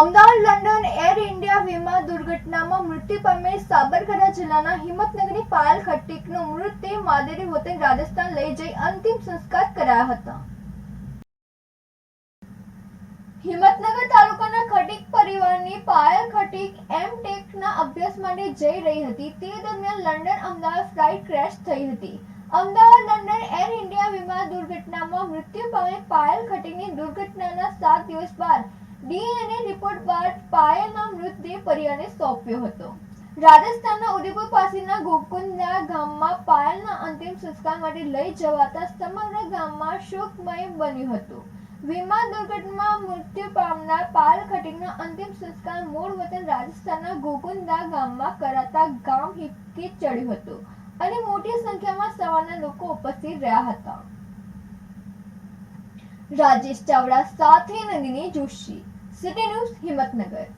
Ahmedabad, London, air India વિમાન દુર્ઘટનામાં મૃત્યુ પામેલ સાબરકાંઠા જિલ્લાના હિંમતનગરની પાયલ ખટ્ટીકનો મૃતદેહ માદેરી વતન રાજસ્થાન લઈ જઈ અંતિમ સંસ્કાર કરાયા હતા. હિંમતનગર તાલુકાના ખટીક પરિવારની પાયલ ખટીક એમ ટેકના અભ્યાસ માટે જઈ રહી હતી. તે દરમિયાન લંડન અમદાવાદ ફ્લાઇટ ક્રેશ થઈ હતી. અમદાવાદ, લંડન, એર ઇન્ડિયા વિમાન દુર્ઘટનામાં મૃત્યુ પામેલ પાયલ ખટીકની દુર્ઘટનાના સાત દિવસ બાદ ડીએનએ રિપોર્ટ બાદ પાયલના મૃતદેહ પરિવારને સોંપ્યો હતો. રાજસ્થાનના ઉદયપુર પાસેના ગોકુંદના ગામમાં પાયલના અંતિમ સંસ્કાર માટે લઈ જવાતા સમગ્ર ગામમાં શોકમય બન્યું હતું. વિમાન દુર્ઘટનામાં મૃત્યુ પામનાર પાયલ ખટીકના અંતિમ સંસ્કાર મૂળ વતન રાજસ્થાનના ગોકુંદા ગામમાં કરાતા ગામ હિપકી ચડ્યું હતું અને મોટી સંખ્યામાં સવારના લોકો ઉપસ્થિત રહ્યા હતા. રાજેશ ચાવડા સાથે Nandini Joshi. City News, Himatnagar.